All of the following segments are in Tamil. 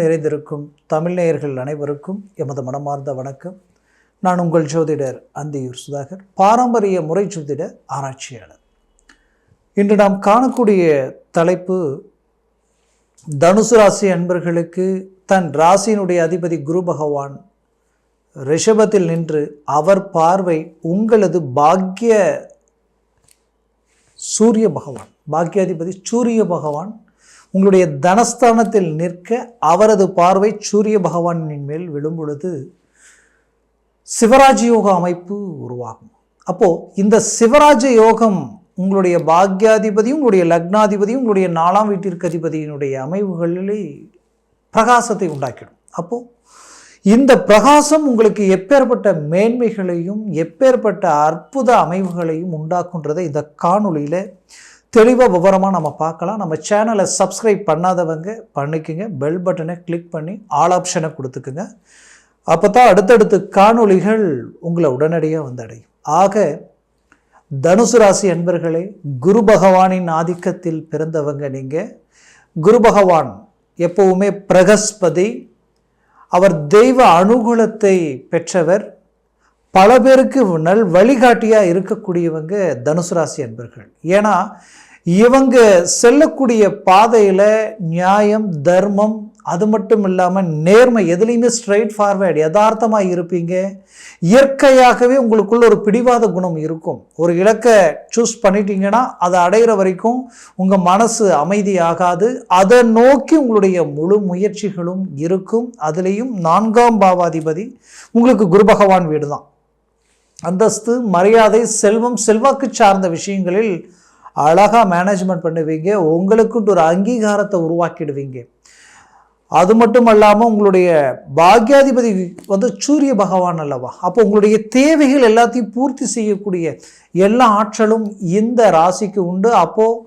நிறைந்திருக்கும் தமிழ்நேயர்கள் அனைவருக்கும் எமது மனமார்ந்த வணக்கம். நான் உங்கள் ஜோதிடர் அந்தியூர் சுதாகர் பாரம்பரிய முறை ஜோதிட ஆராய்ச்சியாளர். இன்று நாம் காணக்கூடிய தலைப்பு தனுசு ராசி அன்பர்களுக்கு தன் ராசியினுடைய அதிபதி குரு பகவான் ரிஷபத்தில் நின்று அவர் பார்வை உங்களது பாக்கிய சூரிய பகவான் பாக்கியாதிபதி சூரிய பகவான் உங்களுடைய தனஸ்தானத்தில் நிற்க அவரது பார்வை சூரிய பகவானின் மேல் விழும் பொழுது சிவராஜ யோக அமைப்பு உருவாகும். அப்போது இந்த சிவராஜ யோகம் உங்களுடைய பாக்யாதிபதியும் உங்களுடைய லக்னாதிபதியும் உங்களுடைய நாலாம் வீட்டிற்கு அதிபதியினுடைய அமைவுகளிலே பிரகாசத்தை உண்டாக்கிடும். அப்போது இந்த பிரகாசம் உங்களுக்கு எப்பேற்பட்ட மேன்மைகளையும் எப்பேற்பட்ட அற்புத அமைவுகளையும் உண்டாக்குன்றதை இந்த காணொளியில் தெளிவாக விவரமாக நம்ம பார்க்கலாம். நம்ம சேனலை சப்ஸ்கிரைப் பண்ணாதவங்க பண்ணிக்கோங்க. பெல் பட்டனை கிளிக் பண்ணி ஆல் ஆப்ஷனை கொடுத்துக்குங்க. அப்போ தான் அடுத்தடுத்து காணொளிகள் உங்களை உடனடியாக வந்து அடையும் ஆக தனுசு ராசி அன்பர்களே குரு பகவானின் ஆதிக்கத்தில் பிறந்தவங்க நீங்கள் குரு பகவான் எப்பவுமே பிரகஸ்பதி. அவர் தெய்வ அனுகூலத்தை பெற்றவர். பல பேருக்கு நல் வழிகாட்டியாக இருக்கக்கூடியவங்க தனுசு ராசி அன்பர்கள். ஏன்னா இவங்க செல்லக்கூடிய பாதையில் நியாயம் தர்மம் அது மட்டும் இல்லாமல் நேர்மை எதுலேயுமே ஸ்ட்ரைட் ஃபார்வேர்டு யதார்த்தமாக இருப்பீங்க. இயற்கையாகவே உங்களுக்குள்ள ஒரு பிடிவாத குணம் இருக்கும். ஒரு இலக்கை சூஸ் பண்ணிட்டீங்கன்னா அதை அடையிற வரைக்கும் உங்கள் மனசு அமைதி ஆகாது அதை நோக்கி உங்களுடைய முழு முயற்சிகளும் இருக்கும். அதுலேயும் நான்காம் பாவாதிபதி உங்களுக்கு குரு பகவான் வீடு தான் அந்தஸ்து மரியாதை செல்வம் செல்வாக்கு சார்ந்த விஷயங்களில் அழகாக மேனேஜ்மெண்ட் பண்ணுவீங்க. உங்களுக்குன்ட்டு ஒரு அங்கீகாரத்தை உருவாக்கிடுவீங்க. அது மட்டும் அல்லாமல் உங்களுடைய பாக்யாதிபதி வந்து சூரிய பகவான் அல்லவா? அப்போ உங்களுடைய தேவைகள் எல்லாத்தையும் பூர்த்தி செய்யக்கூடிய எல்லா ஆற்றலும் இந்த ராசிக்கு உண்டு. அப்போது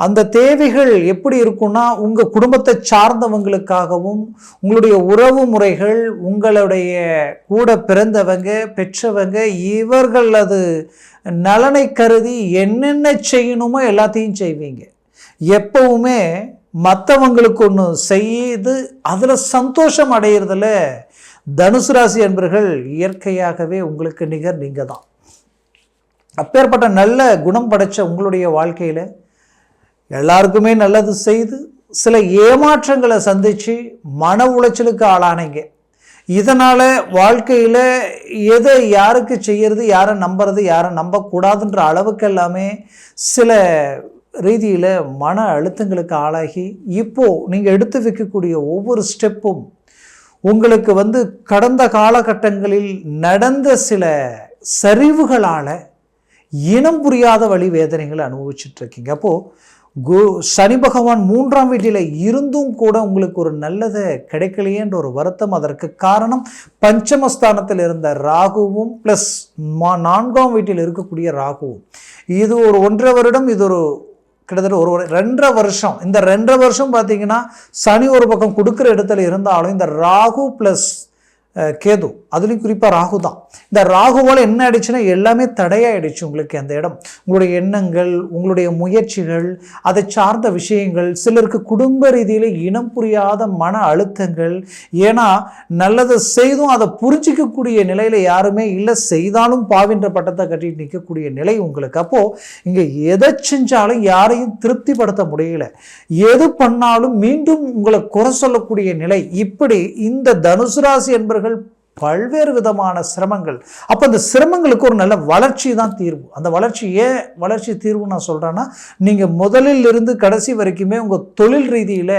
அந்த தேவைகள் எப்படி இருக்கும்னா உங்கள் குடும்பத்தை சார்ந்தவங்களுக்காகவும் உங்களுடைய உறவு முறைகள் உங்களுடைய கூட பிறந்தவங்க பெற்றவங்க இவர்களது நலனை கருதி என்னென்ன செய்யணுமோ எல்லாத்தையும் செய்வீங்க. எப்பவுமே மற்றவங்களுக்கு ஒன்று செய்து அதில் சந்தோஷம் அடையிறதுல தனுசு ராசி என்பர்கள் இயற்கையாகவே உங்களுக்கு நிகர் நீங்கள் தான் அப்பேற்பட்ட நல்ல குணம் படைச்ச உங்களுடைய வாழ்க்கையில் எல்லாருக்குமே நல்லது செய்து சில ஏமாற்றங்களை சந்தித்து மன உளைச்சலுக்கு ஆளானீங்க. இதனால் வாழ்க்கையில் எதை யாருக்கு செய்கிறது யாரை நம்புறது யாரை நம்பக்கூடாதுன்ற அளவுக்கு எல்லாமே சில ரீதியில் மன அழுத்தங்களுக்கு ஆளாகி இப்போது நீங்கள் எடுத்து வைக்கக்கூடிய ஒவ்வொரு ஸ்டெப்பும் உங்களுக்கு வந்து கடந்த காலகட்டங்களில் நடந்த சில சரிவுகளால் இனம் புரியாத வழி வேதனைகளை அனுபவிச்சுட்ருக்கீங்க அப்போது கு சனி பகவான் மூன்றாம் வீட்டில் இருந்தும் கூட உங்களுக்கு ஒரு நல்லதை கிடைக்கலையேன்ற ஒரு வருத்தம் அதற்கு காரணம் பஞ்சமஸ்தானத்தில் இருந்த ராகுவும் ப்ளஸ் மா நான்காம் வீட்டில் இருக்கக்கூடிய ராகுவும். இது ஒரு ஒன்றரை வருடம் இது ஒரு கிட்டத்தட்ட ஒரு ரெண்டரை வருஷம். இந்த ரெண்டரை வருஷம் பார்த்தீங்கன்னா சனி ஒரு பக்கம் கொடுக்குற இடத்துல இருந்தாலும் இந்த ராகு ப்ளஸ் கேது. அதுலேயும் குறிப்பாக ராகு தான். இந்த ராகுவால் என்ன ஆயிடுச்சுன்னா எல்லாமே தடையாயிடுச்சு உங்களுக்கு அந்த இடம். உங்களுடைய எண்ணங்கள் உங்களுடைய முயற்சிகள் அதை சார்ந்த விஷயங்கள் சிலருக்கு குடும்ப ரீதியில் இனம் புரியாத மன அழுத்தங்கள். ஏன்னா நல்லதை செய்தும் அதை புரிஞ்சிக்கக்கூடிய நிலையில் யாருமே இல்லை செய்தாலும் பாவின்ற பட்டத்தை கட்டிட்டு நிற்கக்கூடிய நிலை உங்களுக்கு. அப்போது இங்கே எதை செஞ்சாலும் யாரையும் திருப்திப்படுத்த முடியல. எது பண்ணாலும் மீண்டும் உங்களை குறை சொல்லக்கூடிய நிலை. இப்படி இந்த தனுசு ராசி என்பவர்கள் பல்வேறு விதமான சிரமங்கள். அப்போ அந்த சிரமங்களுக்கு ஒரு நல்ல வளர்ச்சி தான் தீர்வு. அந்த வளர்ச்சி ஏன் வளர்ச்சி தீர்வு நான் சொல்கிறேன்னா நீங்கள் முதலில் இருந்து கடைசி வரைக்குமே உங்கள் தொழில் ரீதியில்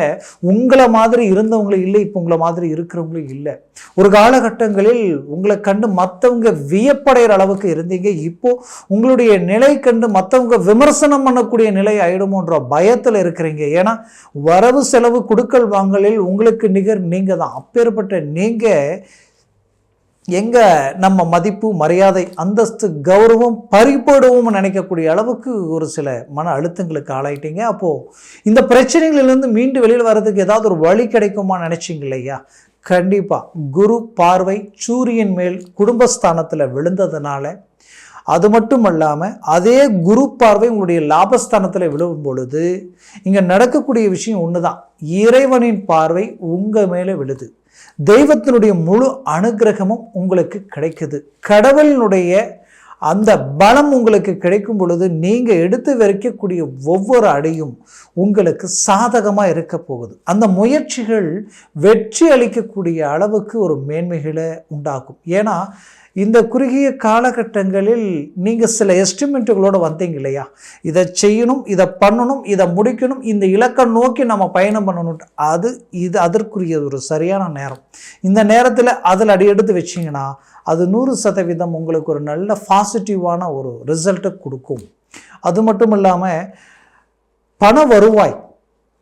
உங்களை மாதிரி இருந்தவங்களும் இல்லை இப்போ உங்களை மாதிரி இருக்கிறவங்களும் இல்லை. ஒரு காலகட்டங்களில் உங்களை கண்டு மற்றவங்க வியப்படைகிற அளவுக்கு இருந்தீங்க. இப்போ உங்களுடைய நிலை கண்டு மற்றவங்க விமர்சனம் பண்ணக்கூடிய நிலை ஆயிடுமோன்ற பயத்தில் இருக்கிறீங்க. ஏன்னா வரவு செலவு கொடுக்கல் வாங்கலில் உங்களுக்கு நிகர் நீங்கள் தான் அப்பேற்பட்ட நீங்கள் எங்கே நம்ம மதிப்பு மரியாதை அந்தஸ்து கௌரவம் பறிப்படுவோம்னு நினைக்கக்கூடிய அளவுக்கு ஒரு சில மன அழுத்தங்களுக்கு ஆளாயிட்டீங்க. அப்போது இந்த பிரச்சனைகளிலிருந்து மீண்டு வெளியில் வர்றதுக்கு ஏதாவது ஒரு வழி கிடைக்குமா நினச்சிங்க இல்லையா? கண்டிப்பாக குரு பார்வை சூரியன் மேல் குடும்பஸ்தானத்தில் விழுந்ததுனால அது மட்டும் அல்லாமல் அதே குரு பார்வை உங்களுடைய லாபஸ்தானத்தில் விழுவும் பொழுது இங்கே நடக்கக்கூடிய விஷயம் ஒன்று தான் இறைவனின் பார்வை உங்கள் மேலே விழுது. தெய்வத்தினுடைய முழு அனுகிரகமும் உங்களுக்கு கிடைக்குது. கடவுளினுடைய அந்த பலம் உங்களுக்கு கிடைக்கும் பொழுது நீங்கள் எடுத்து வைக்கக்கூடிய ஒவ்வொரு அடியும் உங்களுக்கு சாதகமாக இருக்க போகுது. அந்த முயற்சிகள் வெற்றி அளிக்கக்கூடிய அளவுக்கு ஒரு மேன்மைகளை உண்டாக்கும். ஏன்னா இந்த குறுகிய காலகட்டங்களில் நீங்கள் சில எஸ்டிமேட்டுகளோடு வந்தீங்க இல்லையா? இதை செய்யணும் இதை பண்ணணும் இதை முடிக்கணும் இந்த இலக்கை நோக்கி நம்ம பயணம் பண்ணணும் அது இது அதற்குரிய ஒரு சரியான நேரம். இந்த நேரத்தில் அதில் அடி எடுத்து வச்சிங்கன்னா அது நூறு சதவீதம் உங்களுக்கு ஒரு நல்ல பாசிட்டிவான ஒரு ரிசல்ட்டை கொடுக்கும். அது மட்டும் இல்லாமல் பண வருவாய்.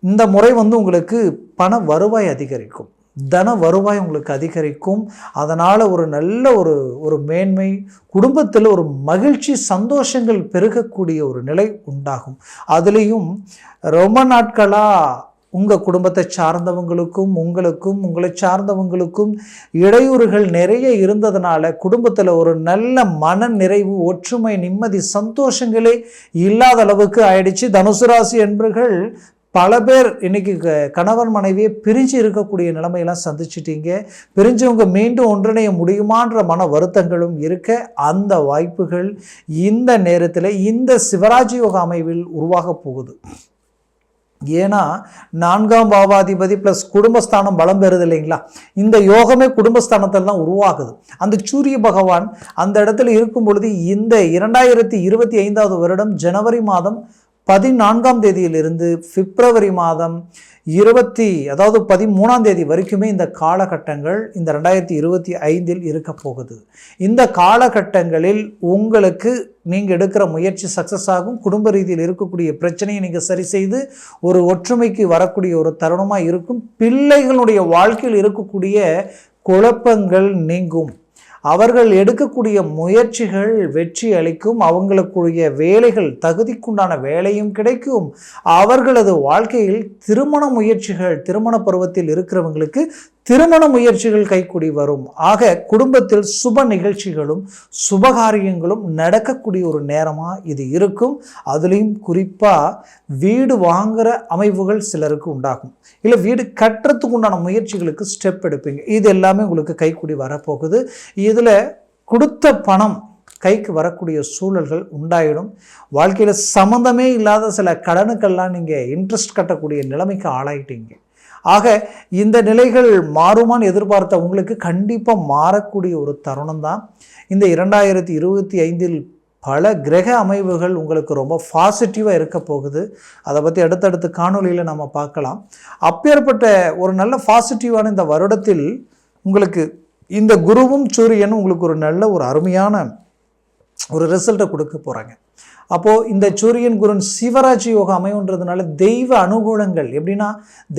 இந்த முறை வந்து உங்களுக்கு பண வருவாய் அதிகரிக்கும். தன வருவாய் உங்களுக்கு அதிகரிக்கும். அதனால் ஒரு நல்ல ஒரு ஒரு மேன்மை குடும்பத்தில் ஒரு மகிழ்ச்சி சந்தோஷங்கள் பெருகக்கூடிய ஒரு நிலை உண்டாகும். அதுலேயும் ரொம்ப நாட்களாக உங்கள் குடும்பத்தை சார்ந்தவங்களுக்கும் உங்களுக்கும் உங்களை சார்ந்தவங்களுக்கும் இடையூறுகள் நிறைய இருந்ததுனால குடும்பத்தில் ஒரு நல்ல மன நிறைவு ஒற்றுமை நிம்மதி சந்தோஷங்களே இல்லாத அளவுக்கு ஆயிடுச்சு. தனுசு ராசி என்பர்கள் பல பேர் இன்னைக்கு கணவன் மனைவியை பிரிஞ்சு இருக்கக்கூடிய நிலைமையெல்லாம் சந்திச்சிட்டீங்க. பிரிஞ்சவங்க மீண்டும் ஒன்றிணைய முடியுமான்ற மன வருத்தங்களும் இருக்க அந்த வாய்ப்புகள் இந்த நேரத்தில் இந்த சிவராஜ் யோக அமைவில் உருவாக போகுது. ஏன்னா நான்காம் பாவாதிபதி ப்ளஸ் குடும்பஸ்தானம் பலம் பெறுது இல்லைங்களா? இந்த யோகமே குடும்பஸ்தானத்தில் தான் உருவாகுது. அந்த சூரிய பகவான் அந்த இடத்துல இருக்கும் பொழுது இந்த இரண்டாயிரத்தி இருபத்தி ஐந்தாவது வருடம் ஜனவரி மாதம் பதினான்காம் தேதியிலிருந்து பிப்ரவரி மாதம் இருபத்தி அதாவது பதிமூணாம் தேதி வரைக்குமே இந்த காலகட்டங்கள் இந்த ரெண்டாயிரத்தி இருபத்தி ஐந்தில் இருக்க போகுது. இந்த காலகட்டங்களில் உங்களுக்கு நீங்கள் எடுக்கிற முயற்சி சக்ஸஸ் ஆகும். குடும்ப ரீதியில் இருக்கக்கூடிய பிரச்சனையை நீங்கள் சரி செய்து ஒரு ஒற்றுமைக்கு வரக்கூடிய ஒரு தருணமாக இருக்கும். பிள்ளைகளுடைய வாழ்க்கையில் இருக்கக்கூடிய குழப்பங்கள் நீங்கும். அவர்கள் எடுக்கக்கூடிய முயற்சிகள் வெற்றி அளிக்கும் அவங்களுக்குரிய வேலைகள் தகுதிக்குண்டான வேலையும் கிடைக்கும். அவர்களது வாழ்க்கையில் திருமண முயற்சிகள் திருமண பருவத்தில் இருக்கிறவங்களுக்கு திருமண முயற்சிகள் கைக்கூடி வரும். ஆக குடும்பத்தில் சுப நிகழ்ச்சிகளும் சுபகாரியங்களும் நடக்கக்கூடிய ஒரு நேரமாக இது இருக்கும். அதுலேயும் குறிப்பாக வீடு வாங்குகிற அமைவுகள் சிலருக்கு உண்டாகும். இல்லை வீடு கட்டுறதுக்கு உண்டான முயற்சிகளுக்கு ஸ்டெப் எடுப்பீங்க. இது எல்லாமே உங்களுக்கு கைக்கூடி வரப்போகுது. இதில் கொடுத்த பணம் கைக்கு வரக்கூடிய சூழல்கள் உண்டாயிடும். வாழ்க்கையில் சம்மந்தமே இல்லாத சில கடனுக்கெல்லாம் நீங்கள் இன்ட்ரெஸ்ட் கட்டக்கூடிய நிலைமைக்கு ஆளாயிட்டீங்க. ஆக இந்த நிலைகள் மாறுமான்னு எதிர்பார்த்த உங்களுக்கு கண்டிப்பாக மாறக்கூடிய ஒரு தருணம் தான் இந்த இரண்டாயிரத்தி இருபத்தி ஐந்தில் பல கிரக அமைவுகள் உங்களுக்கு ரொம்ப பாசிட்டிவாக இருக்க போகுது. அதை பற்றி அடுத்தடுத்த காணொலியில் நம்ம பார்க்கலாம். அப்பேற்பட்ட ஒரு நல்ல பாசிட்டிவான இந்த வருடத்தில் உங்களுக்கு இந்த குருவும் சூரியனும் உங்களுக்கு ஒரு நல்ல ஒரு அருமையான ஒரு ரிசல்ட்டை கொடுக்க போகிறாங்க அப்போது இந்த சூரியன் குருன் சிவராஜ் யோகம் அமையுன்றதுனால தெய்வ அனுகூலங்கள் எப்படின்னா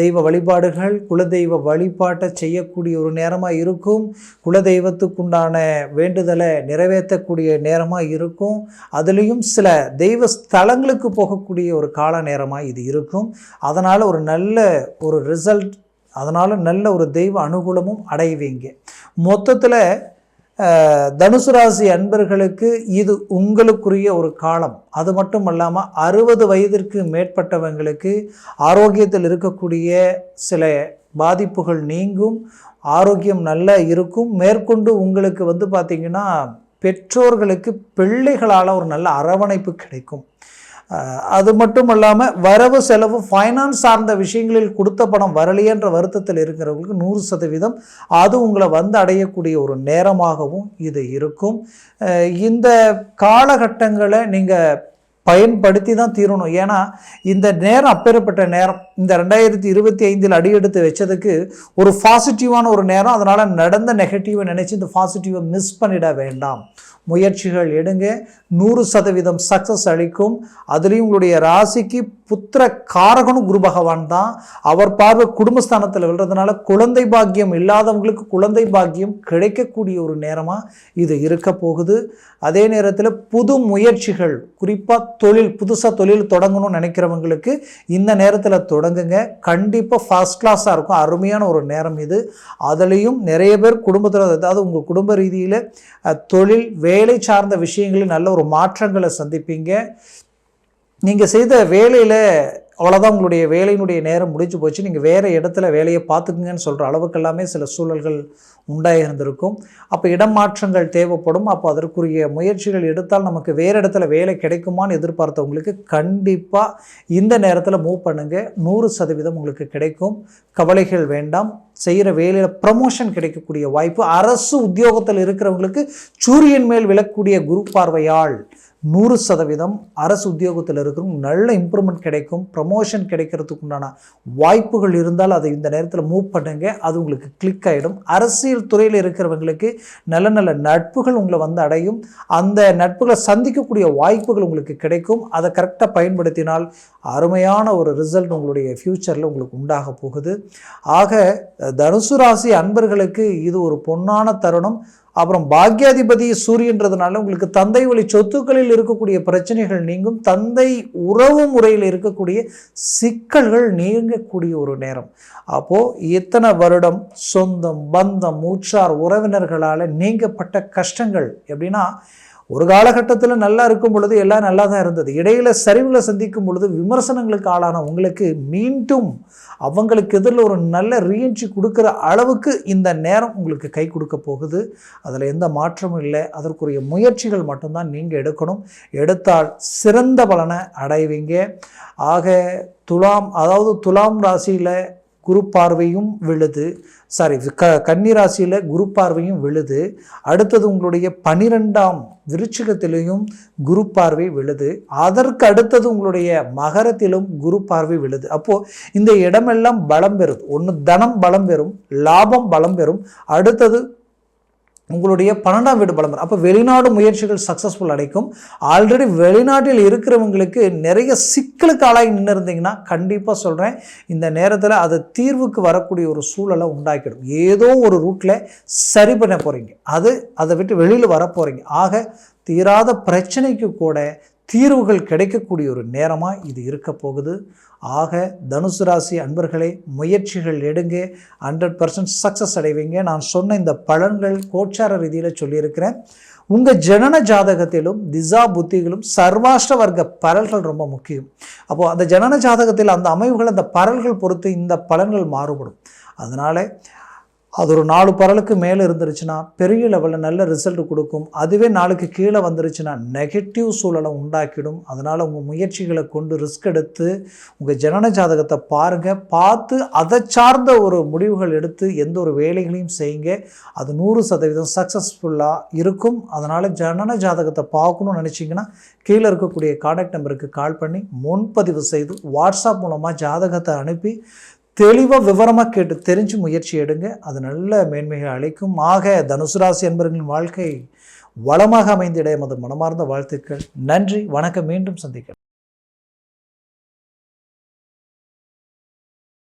தெய்வ வழிபாடுகள் குலதெய்வ வழிபாட்டை செய்யக்கூடிய ஒரு நேரமாக இருக்கும் குலதெய்வத்துக்குண்டான வேண்டுதலை நிறைவேற்றக்கூடிய நேரமாக இருக்கும் அதுலேயும் சில தெய்வ ஸ்தலங்களுக்கு போகக்கூடிய ஒரு கால நேரமாக இது இருக்கும். அதனால் ஒரு நல்ல ஒரு ரிசல்ட் அதனால் நல்ல ஒரு தெய்வ அனுகூலமும் அடைவீங்க. மொத்தத்தில் தனுசு ராசி அன்பர்களுக்கு இது உங்களுக்குரிய ஒரு காலம். அது மட்டும் இல்லாமல் அறுபது வயதிற்கு மேற்பட்டவங்களுக்கு ஆரோக்கியத்தில் இருக்கக்கூடிய சில பாதிப்புகள் நீங்கும் ஆரோக்கியம் நல்லா இருக்கும். மேற்கொண்டு உங்களுக்கு வந்து பார்த்திங்கன்னா பெற்றோர்களுக்கு பிள்ளைகளால் ஒரு நல்ல அரவணைப்பு கிடைக்கும். அது மட்டும் இல்லாமல் வரவு செலவு ஃபைனான்ஸ் சார்ந்த விஷயங்களில் கொடுத்த பணம் வரலையன்ற வருத்தத்தில் இருக்கிறவங்களுக்கு நூறு சதவீதம் அது உங்களை வந்து அடையக்கூடிய ஒரு நேரமாகவும் இது இருக்கும். இந்த காலகட்டங்களை நீங்கள் பயன்படுத்தி தான் தீரணும். ஏன்னா இந்த நேரம் அப்பேற்பட்ட நேரம் இந்த ரெண்டாயிரத்தி இருபத்தி ஐந்தில் அடியெடுத்து வச்சதுக்கு ஒரு பாசிட்டிவான ஒரு நேரம். அதனால் நடந்த நெகட்டிவை நினச்சி இந்த பாசிட்டிவை மிஸ் பண்ணிட வேண்டாம். முயற்சிகள் எடுங்க. நூறு சதவீதம் சக்ஸஸ் அளிக்கும். அதுலேயும் உங்களுடைய ராசிக்கு புத்திர காரகனும் குரு பகவான் தான். அவர் பார்வை குடும்பஸ்தானத்தில் விழுறதுனால குழந்தை பாக்கியம் இல்லாதவங்களுக்கு குழந்தை பாக்கியம் கிடைக்கக்கூடிய ஒரு நேரமாக இது இருக்க போகுது. அதே நேரத்தில் புது முயற்சிகள் குறிப்பாக தொழில் புதுசாக தொழில் தொடங்கணும்னு நினைக்கிறவங்களுக்கு இந்த நேரத்தில் தொடங்குங்க கண்டிப்பாக ஃபஸ்ட் கிளாஸாக இருக்கும். அருமையான ஒரு நேரம் இது. அதுலேயும் நிறைய பேர் குடும்பத்தில் அதாவது உங்கள் குடும்ப ரீதியில் தொழில் வேலை சார்ந்த விஷயங்களில் நல்ல ஒரு மாற்றங்களை சந்திப்பீங்க. நீங்கள் செய்த வேலையில் அவ்வளோதான் உங்களுடைய வேலையினுடைய நேரம் முடிஞ்சு போச்சு. நீங்கள் வேறு இடத்துல வேலையை பார்த்துக்குங்கன்னு சொல்கிற அளவுக்கு எல்லாமே சில சூழல்கள் உண்டாக இருந்திருக்கும் அப்போ இடம் மாற்றங்கள் தேவைப்படும். அப்போ அதற்குரிய முயற்சிகள் எடுத்தால் நமக்கு வேறு இடத்துல வேலை கிடைக்குமான்னு எதிர்பார்த்தவங்களுக்கு கண்டிப்பாக இந்த நேரத்தில் மூவ் பண்ணுங்கள் நூறு சதவீதம் உங்களுக்கு கிடைக்கும். கவலைகள் வேண்டாம். செய்கிற வேலையில் ப்ரமோஷன் கிடைக்கக்கூடிய வாய்ப்பு. அரசு உத்தியோகத்தில் இருக்கிறவங்களுக்கு சூரியன் மேல் விழக்கூடிய குரு பார்வையால் நூறு சதவீதம் அரசு உத்தியோகத்தில் இருக்கிறவங்க நல்ல இம்ப்ரூவ்மெண்ட் கிடைக்கும் ப்ரமோஷன் கிடைக்கிறதுக்கு உண்டான வாய்ப்புகள் இருந்தால் அதை இந்த நேரத்தில் மூவ் பண்ணுங்க அது உங்களுக்கு கிளிக் ஆகிடும் அரசியல் துறையில் இருக்கிறவங்களுக்கு நல்ல நல்ல நட்புகள் உங்களை வந்து அடையும். அந்த நட்புகளை சந்திக்கக்கூடிய வாய்ப்புகள் உங்களுக்கு கிடைக்கும். அதை கரெக்டாக பயன்படுத்தினால் அருமையான ஒரு ரிசல்ட் உங்களுடைய ஃப்யூச்சரில் உங்களுக்கு உண்டாக போகுது. ஆக தனுசு ராசி அன்பர்களுக்கு இது ஒரு பொன்னான தருணம். அப்புறம் பாக்யாதிபதி சூரியன்றதுனால உங்களுக்கு தந்தை வழி சொத்துக்களில் இருக்கக்கூடிய பிரச்சனைகள் நீங்கும். தந்தை உறவு முறையில் இருக்கக்கூடிய சிக்கல்கள் நீங்கக்கூடிய ஒரு நேரம். அப்போது இத்தனை வருடம் சொந்தம் பந்தம் மூச்சார் உறவினர்களால் நீங்கப்பட்ட கஷ்டங்கள் எப்படின்னா ஒரு காலகட்டத்தில் நல்லா இருக்கும் பொழுது எல்லாம் நல்லா தான் இருந்தது. இடையில் சரிவுகளை சந்திக்கும் பொழுது விமர்சனங்களுக்கு ஆளான உங்களுக்கு மீண்டும் அவங்களுக்கு எதிரில் ஒரு நல்ல ரீஎன்ட்ரி கொடுக்குற அளவுக்கு இந்த நேரம் உங்களுக்கு கை கொடுக்க போகுது. அதில் எந்த மாற்றமும் இல்லை. அதற்குரிய முயற்சிகள் மட்டும்தான் நீங்கள் எடுக்கணும். எடுத்தால் சிறந்த பலனை அடைவீங்க. ஆக துலாம் அதாவது துலாம் ராசியில் குரு பார்வையும் விழுது. சாரி க கன்னிராசியில் குரு பார்வையும் விழுது. அடுத்தது உங்களுடைய பனிரெண்டாம் விருச்சிகத்திலையும் குரு பார்வை விழுது. அதற்கு அடுத்தது உங்களுடைய மகரத்திலும் குரு பார்வை விழுது. அப்போது இந்த இடமெல்லாம் பலம் பெறும் ஒன்று தனம் பலம் பெறும் லாபம் பலம் பெறும். அடுத்தது உங்களுடைய பன்னெண்டாம் வீடு பலம் அப்போ வெளிநாடு முயற்சிகள் சக்ஸஸ்ஃபுல் அடைக்கும். ஆல்ரெடி வெளிநாட்டில் இருக்கிறவங்களுக்கு நிறைய சிக்கலுக்கு ஆளாகி நின்று இருந்தீங்கன்னா கண்டிப்பாக சொல்கிறேன் இந்த நேரத்தில் அது தீர்வுக்கு வரக்கூடிய ஒரு சூழலை உண்டாக்கிடும். ஏதோ ஒரு ரூட்டில் சரி பண்ண போகிறீங்க அது அதை விட்டு வெளியில் வர போகிறீங்க ஆக தீராத பிரச்சனைக்கு கூட தீர்வுகள் கிடைக்கக்கூடிய ஒரு நேரமாக இது இருக்க போகுது. ஆக தனுசு ராசி அன்பர்களே முயற்சிகள் எடுங்க. ஹண்ட்ரட் பர்சன்ட் சக்ஸஸ் அடைவீங்க. நான் சொன்ன இந்த பலன்கள் கோச்சார ரீதியில் சொல்லியிருக்கிறேன். உங்கள் ஜனன ஜாதகத்திலும் திசா புத்திகளும் சர்வாஷ்ட வர்க்க பரல்கள் ரொம்ப முக்கியம். அப்போது அந்த ஜனன ஜாதகத்தில் அந்த அமைவுகள் அந்த பரல்கள் பொறுத்து இந்த பலன்கள் மாறுபடும். அதனால் அது ஒரு நாலு பரலுக்கு மேலே இருந்துருச்சுன்னா பெரிய லெவலில் நல்ல ரிசல்ட் கொடுக்கும். அதுவே நாளுக்கு கீழே வந்துருச்சுன்னா நெகட்டிவ் சூழலை உண்டாக்கிடும். அதனால் உங்கள் முயற்சிகளை கொண்டு ரிஸ்க் எடுத்து உங்கள் ஜனன ஜாதகத்தை பாருங்கள் பார்த்து அதை சார்ந்த ஒரு முடிவுகள் எடுத்து எந்த ஒரு வேலைகளையும் செய்யுங்க. அது நூறு சதவீதம் சக்ஸஸ்ஃபுல்லாக இருக்கும். அதனால் ஜனன ஜாதகத்தை பார்க்கணும்னு நினச்சிங்கன்னா கீழே இருக்கக்கூடிய காண்டாக்ட் நம்பருக்கு கால் பண்ணி முன்பதிவு செய்து வாட்ஸ்அப் மூலமாக ஜாதகத்தை அனுப்பி தெளிவாக விவரமாக கேட்டு தெரிஞ்சு முயற்சி எடுங்க. அது நல்ல மேன்மைகள் அளிக்கும். ஆக தனுசு ராசி என்பவர்களின் வாழ்க்கை வளமாக அமைந்திட எமது மனமார்ந்த வாழ்த்துக்கள். நன்றி. வணக்கம். மீண்டும் சந்திக்கிறேன்